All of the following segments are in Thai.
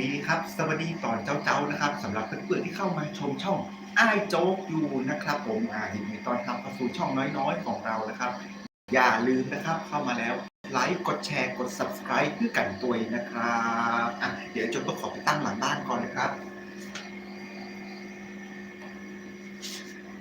ดีครับ สวัสดีตอนเจ้าๆนะครับสำหรับเพื่อนๆที่เข้ามาชมช่องอ้ายโจ๊กอยู่นะครับ ผมอ่ายินดีตอนรับเข้าสู่ช่องน้อยๆของเรานะครับ อย่าลืมนะครับเข้ามาแล้วไลค์กดแชร์กด subscribe เพื่อกันตัวนะครับอะเดี๋ยวโจต้องขอไปตั้งหลังบ้านก่อนนะครับ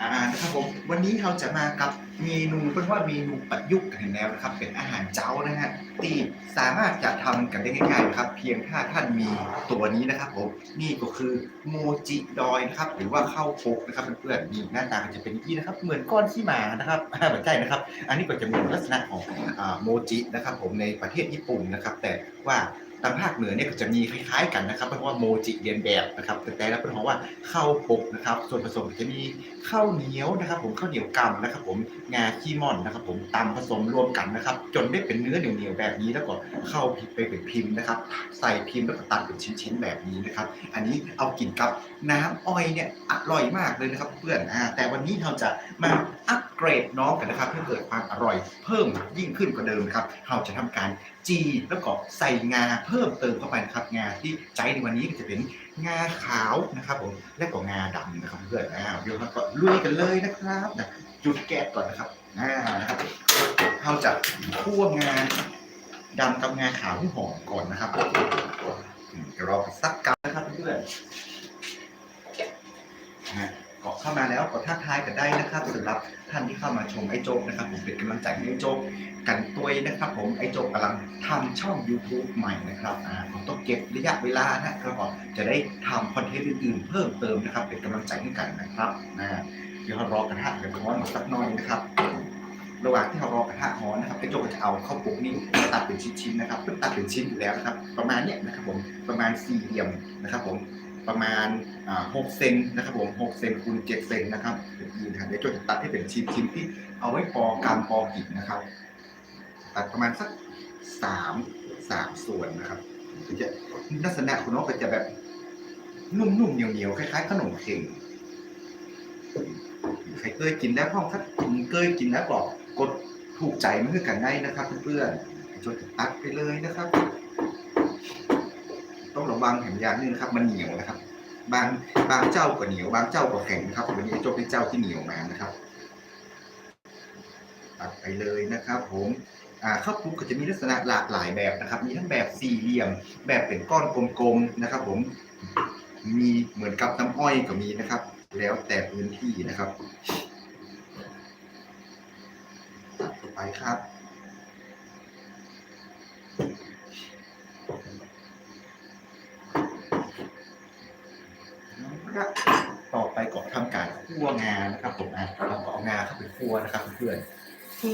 อ่านะครับผมวันนี้เราจะมากับเมนูเป็นว่าเมนูประยุกต์กันแล้วนะครับ เป็นอาหารเจ้านะฮะที่สามารถจะทำกันได้ง่ายๆนะครับ เพียงถ้าท่านมีตัวนี้นะครับผมนี่ก็คือโมจิดอยนะครับ หรือว่าข้าวโพกนะครับเพื่อนๆนี่หน้าตาจะเป็นอย่างนี้นะครับ เหมือนก้อนขี้หมานะครับเหมือนใช่นะครับ อันนี้ก็จะมีลักษณะของโมจินะครับ ผมในประเทศญี่ปุ่นนะครับ แต่ว่าางภาคเหนือเนี่ยก็จะมีคล้ายๆกันนะครับเพราะว่าโมจิเรียนแบบนะครับแต่แต่ละเป็นของว่าข้าวโพกนะครับ ส่วนผสมจะมีข้าวเหนียวนะครับ ผมข้าวเหนียวกำนะครับ ผมงาขี้ม่อนนะครับ ผมตำผสมรวมกันนะครับ จนได้เป็นเนื้อเหนียวๆแบบนี้แล้วก็เข้าไปเป็นพิมพ์นะครับ ใส่พิมพ์แล้วก็ตัดเป็นชิ้นๆแบบนี้นะครับ อันนี้เอากินกับน้ำอ้อยเนี่ยอร่อยมากเลยนะครับ เพื่อนอ่าแต่วันนี้เราจะมา อัปเกรดน้องกันนะครับเพื่อเกิดความอร่อยเพิ่มยิ่งขึ้นกว่าเดิมครับเราจะทำการจีแล้วก็ใส่งาเพิ่มเติมเข้าไปนะครับงาที่ใช้ในวันนี้ก็จะเป็นงาขาวนะครับผมและก็งาดำนะครับเพื่อนอ่าเดี๋ยวเราก็ลุยกันเลยนะครับนะจุดแก๊สก่อนนะครับอ่านะครับเราจะคั่วงาดำกับงาขาวที่หอมก่อนนะครับเดี๋ยวเราไปซักกันนะครับเพื่อนนะ ก็เข้ามาแล้วก็ทักทายกันได้นะครับสำหรับท่านที่เข้ามาชมไอ้โจ๊กนะครับผมเป็นกำลังใจให้ไอ้โจ๊กกันตัวนะครับ ผมไอโจ๊กกำลังทำช่อง YouTube ใหม่นะครับอ่าผมต้องเก็บระยะเวลานะครับผมจะได้ทำคอนเทนต์อื่นๆเพิ่มเติมนะครับ เป็นกำลังใจให้กันนะครับนะเดี๋ยวเรารอกระทะกันร้อนมาสักหน่อยนะครับ ระหว่างที่เรารอกระทะร้อนนะครับไอโจกก็จะเอาข้าวปุกนี่ตัดเป็นชิ้นๆนะครับเพื่อตัดเป็นชิ้นอยู่แล้วนะครับ ประมาณเนี้ยนะครับผมประมาณสี่เหลี่ยมนะครับผม ประมาณอ่าหกเซนนะครับผมหกเซนคูณเจ็ดเซนนะครับเป็นอีนะครับเดี๋ยวจกจะตัดให้เป็นชิ้นๆที่เอาไว้ปอกำปอกินนะครับ ตัดประมาณสักสามสามส่วนนะครับจะลักษณะของน้องก็จะแบบนุ่มๆเหนียวๆคล้ายๆขนมเข่งใครเคยกินแล้วพ่องถ้ากินเคยกินแล้วก็กกดถูกใจมันคือกันได้นะครับ เพื่อนๆจนจะตัดไปเลยนะครับ ต้องระวังแหมอยางนึงนะครับ มันเหนียวนะครับ บางบางเจ้าก็เหนียว บางเจ้าก็แข็งนะครับวันนี้โจเป็นเจ้าที่เหนียวมานะครับตัดไปเลยนะครับ ผมข้าวปุ๊กก็จะมีลักษณะหลากหลายแบบนะครับ มีทั้งแบบสี่เหลี่ยม แบบเป็นก้อนกลมๆนะครับ ผมมีเหมือนกับน้ำอ้อยก็มีนะครับ แล้วแต่พื้นที่นะครับตัดไปครับ ต่อไปก็ทำการคั่วงานะครับผมอะเราก็เอางาเข้าไปคั่วนะครับเพื่อนฟื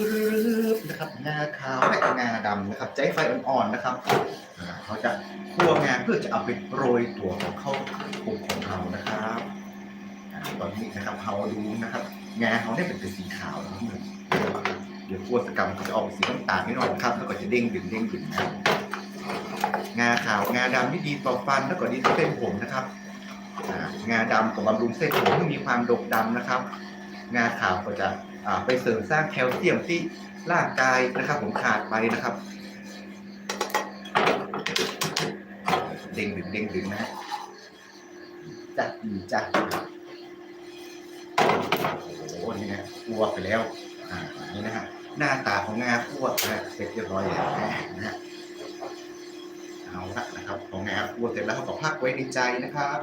บนะครับงาขาวและงาดำนะครับใจไฟอ่อนๆนะครับเขาจะคั่วงาเพื่อจะเอาไปโรยตัวของข้าวปลุกของเรานะครับอ่าตอนนี้นะครับเราดูนะครับงาเขาได้เป็นสีขาวนะครับเดี๋ยวคั่วสกรรมก็จะออกสีน้ำตาลนิดหน่อยครับแล้วก็จะเด้งดึงเด้งดึงนะงาขาวงาดำที่ดีต่อฟันแล้วก็ดีต่อเส้นผมนะครับ งาดำกับบำรุงเส้นผมให้มีความดกดำนะครับ งาขาวก็จะไปเสริมสร้างแคลเซียมที่ร่างกายนะครับ ผมขาดไปนะครับเด้งดึงเด้งดึงนะจัดดีจัดโอ้โหนี่นะอ้วกไปแล้วอ่านี่นะฮะหน้าตาของงาอ้วกนะฮะเสร็จเรียบร้อยแล้วนะฮะเอาละนะครับของงาอ้วกเสร็จแล้วเขาก็พักไว้ในใจนะครับ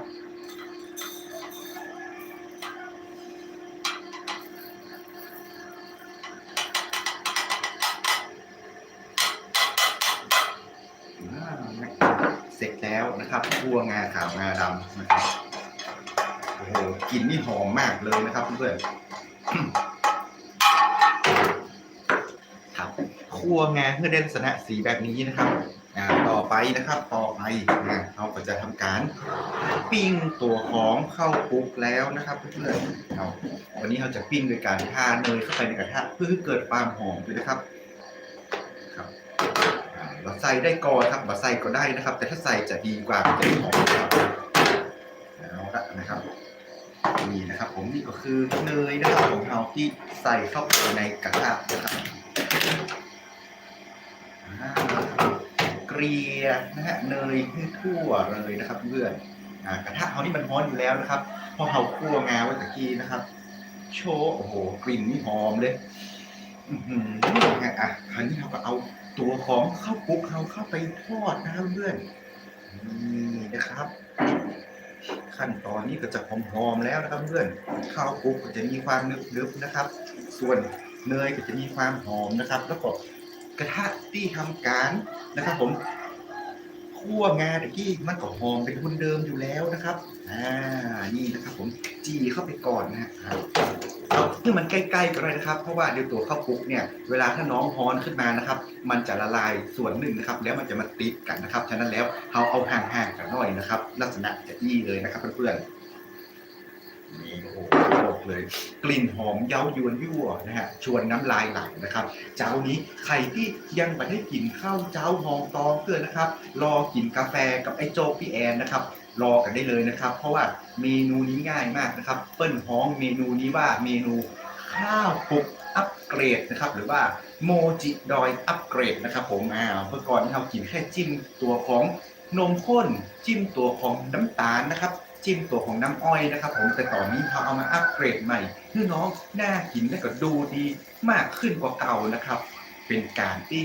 อ่าเสร็จแล้วนะครับคั่ วงาขาวงาดำนะครับโอ้โหกลิ่นนี่หอมมากเลยนะครับเพื่อนๆครับคั่วงาเพื่อได้ลักษณะสีแบบนี้นะครับอ่าต่อไปนะครับต่อไปนะเราก็จะทำการปิ้งตัวของข้าวคลุกแล้วนะครับเพื่อนๆเอาวันนี้เราจะปิ้งโดยการทาเนยเข้าไปในกระทะเพื่อให้เกิดความหอมด้วยนะครับ เราใส่ได้ก่อนครับเราใส่ก็ได้นะครับ แต่ถ้าใส่จะดีกว่ามันจะหอมครับเอาละนะครับนี่นะครับ ผมนี่ก็คือเนยนะครับของเราที่ใส่เข้าไปในกระทะนะครับอ่ากรียนะฮะเนยให้ทั่วเลยนะครับเพื่อนกระทะเขานี่มันร้อนอยู่แล้วนะครับพอเขาคั่วงาไว้ตะกี้นะครับ โชว์โอ้โหกลิ่นนี่หอมเลยอื อะคราวนี้เราก็เอาตัวของข้าวคลุกเราเข้าไปทอดนะครับเพื่อนนี่นะครับ ขั้นตอนนี้ก็จะหอมๆแล้วนะครับเพื่อนข้าวคลุกก็จะมีความนึบๆนะครับ ส่วนเนยก็จะมีความหอมนะครับ แล้วก็กระทะที่ทำการนะครับ ผมคั่วงาตะกี้มันก็หอมเป็นคนเดิมอยู่แล้วนะครับ อ่า นี่นะครับ ผมจีเข้าไปก่อนนะฮะ ที่มันใกล้ๆกันเลยนะครับ เพราะว่าเดี๋ยวตัวข้าวคุกเนี่ยเวลาถ้าน้องฮ้อนขึ้นมานะครับ มันจะละลายส่วนหนึ่งนะครับ แล้วมันจะมาติดกันนะครับ ฉะนั้นแล้วเราเอาห่างๆกันหน่อยนะครับ ลักษณะจะอี้เลยนะครับเพื่อนๆ โอ้โหบอกเลย กลิ่นหอมเย้ายวนยั่วนะฮะชวนน้ำลายไหลนะครับ เจ้านี้ใครที่ยังไม่ได้กินข้าวเจ้าหองตองเกินนะครับ รอกินกาแฟกับไอ้โจ๊กพี่แอนนะครับรอกันได้เลยนะครับ เพราะว่าเมนูนี้ง่ายมากนะครับ เปิ้ลฮ้องเมนูนี้ว่าเมนูข้าวคลุกอัปเกรดนะครับหรือว่าโมจิดอยอัปเกรดนะครับผมอ้าวเมื่อก่อนเรากินแค่จิ้มตัวของนมข้นจิ้มตัวของน้ำตาลนะครับ จิ้มตัวของน้ำอ้อยนะครับ ผมแต่ตอนนี้เขาเอามาอัปเกรดใหม่พื่น้องน่ากินและก็ดูดีมากขึ้นกว่าเก่านะครับ เป็นการที่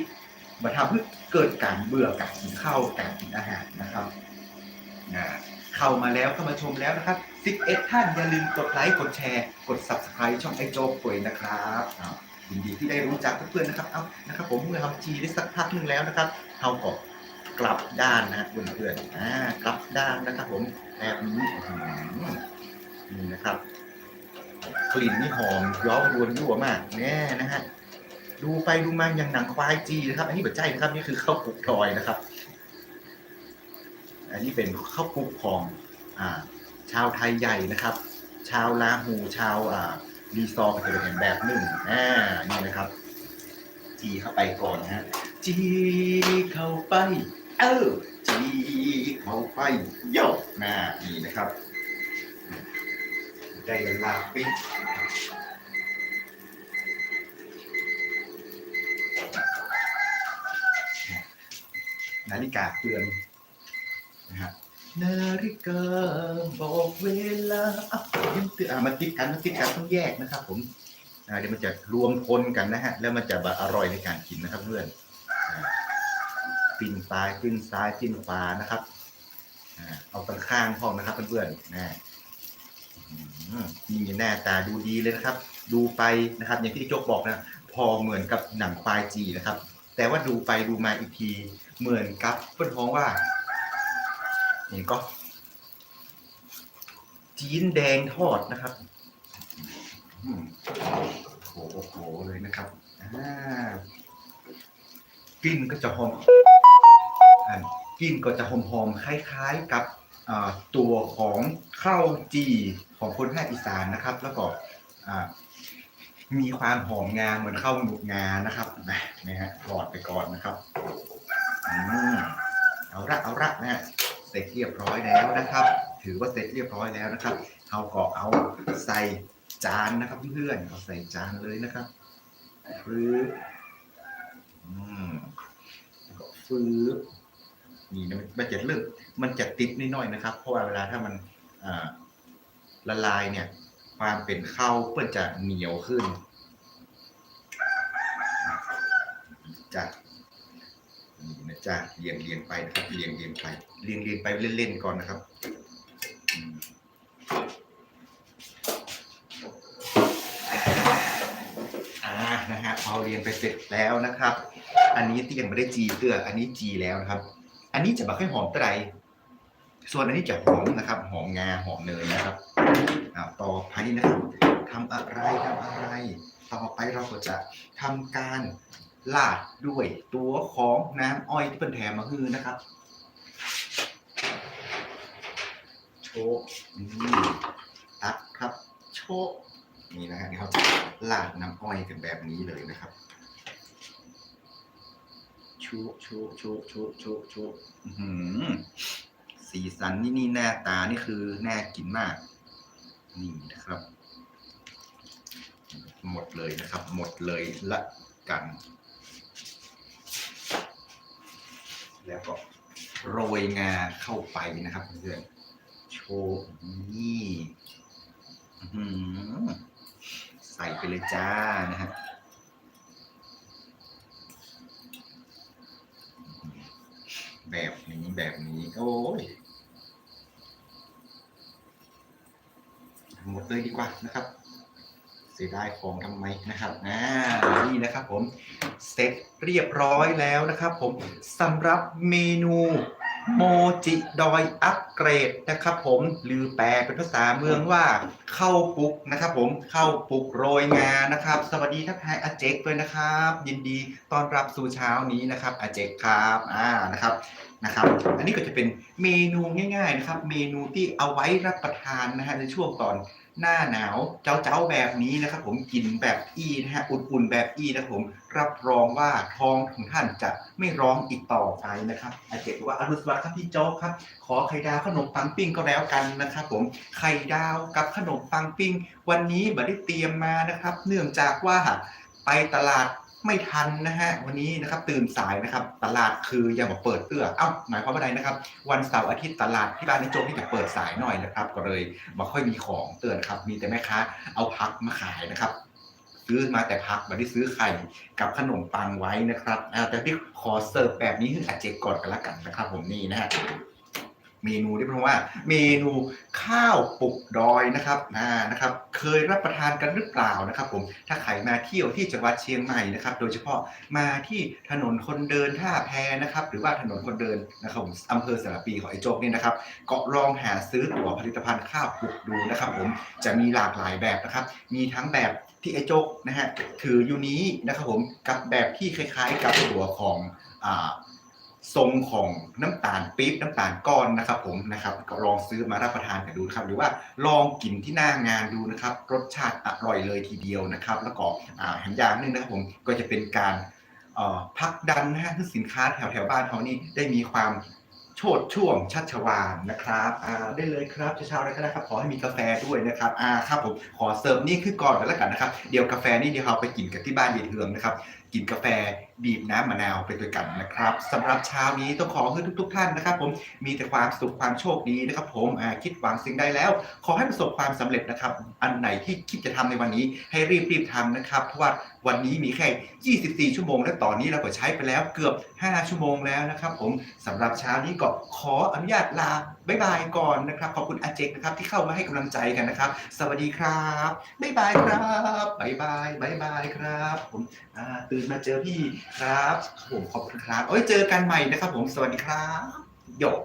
มาทำให้เกิดการเบื่อการกินข้าวการกินอาหารนะครับนะเข้ามาแล้วเข้ามาชมแล้วนะครับ 11 ท่านอย่าลืมกดไลค์กดแชร์ กด subscribe ช่องไอโจ๊กด้วยนะครับยินดีที่ได้รู้จักเพื่อนๆนะครับ เอานะครับผมเมื่อทำจีได้สักพักนึงแล้วนะครับเขาก็กลับด้านนะเพื่อนๆอ่ากลับด้านนะครับผม แบบนี้นี่นะครับ กลิ่นนี่หอมย้ายวนยั่วมากแน่นะฮะดูไปดูมาอย่างหนังควายจีนะครับ อันนี้แบบใจนะครับนี่คือข้าวคลุกทอยนะครับ อันนี้เป็นข้าวคลุกของอ่า ชาวไทยใหญ่นะครับ ชาวลาหูชาวอ่ารีซอร์ก็จะเป็นแบบหนึ่งอ่านี่นะครับ จีเข้าไปก่อนนะฮะจีเข้าไป เออจีเขาไปโยกนะนี่นะครับ ได้เวลาปิดนาฬิกาเตือนนะครับนาฬิกาบอกเวลาอะยังเตือนอะมันติดกันมันติดกันต้องแยกนะครับ ผมอ่าเดี๋ยวมันจะรวมพลกันนะฮะ แล้วมันจะอร่อยในการกินนะครับเพื่อน ปิ้นซ้ายปิ้นซ้ายปิ้นขวานะครับเอาตรงข้างห้องนะครับเพื่อนๆนะมนี่หน้าตาดูดีเลยนะครับ ดูไปนะครับ อย่างที่โจ๊กบอกนะ พอเหมือนกับหนังควายจีนะครับ แต่ว่าดูไปดูมาอีกที เหมือนกับเพื่อนพ้องว่าเห็นก็จีนแดงทอดนะครับโอ้โหโหเลยนะครับกลิ่นก็จะหอม กลิ่นก็จะหอมๆคล้ายๆกับตัวของข้าวจีของคนภาคอีสานนะครับ แล้วก็มีความหอมงาเหมือนข้าวหนุกงานะครับนะนะฮะหลอดไปก่อนนะครับอเอาละเอาละนะฮะเสร็จเรียบร้อยแล้วนะครับ ถือว่าเสร็จเรียบร้อยแล้วนะครับเอาก็เอาใส่จานนะครับเพื่อนเอาใส่จานเลยนะครับฟื้บอืมก็ฟื้น นะมันจะเริ่มมันจะติดนิดหน่อยนะครับ เพราะว่าเวลาถ้ามันละลายเนี่ย ความเป็นข้าวเพื่อจะเหนียวขึ้นจ้ะนี่นะจ๊ะเรียงเรียงไปนะครับเรียงเรียงไปเรียงเรียงไปเล่นๆก่อนนะครับอ่านะฮะพอเรียงไปเสร็จแล้วนะครับ อันนี้ที่ยังไม่ได้จีเตื้ออันนี้จีแล้วนะครับ อันนี้จะไม่ค่อยหอมไหร่ส่วนอันนี้จะหอมนะครับ หอมงาหอมเนยนะครับอ่าต่อไปนะครับทำอะไรทำอะไร ต่อไปเราก็จะทำการลาดด้วยตัวของน้ำอ้อยที่เป็นแถมมาคือนะครับโชนี่ตักครับ โชนี่นะฮะเดี๋ยวเราจะลาดน้ำอ้อยกันแบบนี้เลยนะครับ ชุชุชุชุชุชุอื้อหือสีสันนี่นี่หน้าตานี่คือน่ากินมาก นี่นะครับ หมดเลยนะครับ หมดเลยละกัน แล้วก็โรยงาเข้าไปนะครับเพื่อนโชว์นี่ใส่ไปเลยจ้านะฮะ แบบนี้แบบนี้ โอ้ยหมดเลยดีกว่านะครับเสียดายของทำไมนะครับอ่านี่นะครับผมเสร็จเรียบร้อยแล้วนะครับผมสำหรับเมนู โมจิดอยอัปเกรดนะครับผมหรือแปลเป็นภาษาเมืองว่าเข้าปุกนะครับผมเข้าปุกโรยงานะครับ สวัสดีทักทายอาเจกด้วยนะครับ ยินดีต้อนรับสู่เช้านี้นะครับอาเจกครับอ่านะครับนะครับอันนี้ก็จะเป็นเมนูง่ายๆนะครับ เมนูที่เอาไว้รับประทานนะฮะในช่วงตอน หน้าหนาวเจ้าๆแบบนี้นะครับ ผมกินแบบอีนะฮะอุ่นๆแบบอีนะครับผมรับรองว่าท้องของท่านจะไม่ร้องอีกต่อไปนะครับอาเจกบอกว่าอรุณสวัสดิ์ครับพี่โจ๊กครับ ขอไข่ดาวขนมปังปิ้งก็แล้วกันนะครับผมไข่ดาวกับขนมปังปิ้ง วันนี้บัได้เตรียมมานะครับ เนื่องจากว่าไปตลาด ไม่ทันนะฮะวันนี้นะครับตื่นสายนะครับตลาดคือยังบอกเปิดเตื้อเอ้าหมายความว่าไงนะครับ วันเสาร์อาทิตย์ตลาดที่บ้านในโจกที่จะเปิดสายหน่อยนะครับก็เลยไม่ค่อยมีของเตือนครับ มีแต่แม่ค้าเอาพักมาขายนะครับซื้อมาแต่พักไม่ได้ซื้อไข่กับขนมปังไว้นะครับอ่าแต่ที่ขอเสิร์ฟแบบนี้คืออาเจก่อนกันละกันนะครับ ผมนี่นะฮะ เมนูที่เพราะว่าเมนูข้าวปุกดอยนะครับอ่านะครับ เคยรับประทานกันหรือเปล่านะครับ ผมถ้าใครมาเที่ยวที่จังหวัดเชียงใหม่นะครับ โดยเฉพาะมาที่ถนนคนเดินท่าแพนะครับ หรือว่าถนนคนเดินนะครับผมอำเภอสระปีของไอ้โจ๊กนี่นะครับก็ลองหาซื้อตั๋วผลิตภัณฑ์ข้าวปุกดูนะครับ ผมจะมีหลากหลายแบบนะครับ มีทั้งแบบที่ไอ้โจ๊กนะฮะถืออยู่นี้นะครับผมกับแบบที่คล้าย ๆ กับตัวของอ่า ทรงของน้ำตาลปี๊บน้ำตาลก้อนนะครับ ผมนะครับก็ลองซื้อมารับประทานกันดูนะครับ หรือว่าลองกินที่หน้างานดูนะครับ รสชาติอร่อยเลยทีเดียวนะครับ แล้วก็อ่าแถมอย่างหนึงนะครับผมก็จะเป็นการเอ่อผลักดันนะฮะสินค้าแถวแถวบ้านเขานี่ได้มีความโชดช่วงชัชวานนะครับอ่าได้เลยครับเช้าๆเลยก็ได้ครับขอให้มีกาแฟด้วยนะครับอ่าครับผมขอเสิร์ฟนี่คือก่อนกันแล้วกันนะครับ เดี๋ยวกาแฟนี่เดี๋ยวเราไปกินกันที่บ้านเยายเทืองนะครับ กินกาแฟบีบน้ำมะนาวไปด้วยกันนะครับสำหรับเช้านี้ต้องขอให้ทุก ๆ ท่านนะครับ ผมมีแต่ความสุขความโชคดีนะครับ ผมคิดหวังสิ่งใดแล้ว ขอให้ประสบความสำเร็จนะครับ อันไหนที่คิดจะทำในวันนี้ ให้รีบรีบๆทำนะครับ เพราะว่าวันนี้มีแค่ 24 ชั่วโมง และตอนนี้เราก็ใช้ไปแล้วเกือบ 5 ชั่วโมงแล้วนะครับ ผมสำหรับเช้านี้ก็ขออนุญาตลา บ๊ายบายก่อนนะครับ ขอบคุณอาเจกนะครับ ที่เข้ามาให้กำลังใจกันนะครับ สวัสดีครับบ๊ายบายครับบ๊ายบายบ๊ายบายครับผมตื่นมาเจอพี่ครับผมขอบคุณครับเอ้ยเจอกันใหม่นะครับ ผมสวัสดีครับหยก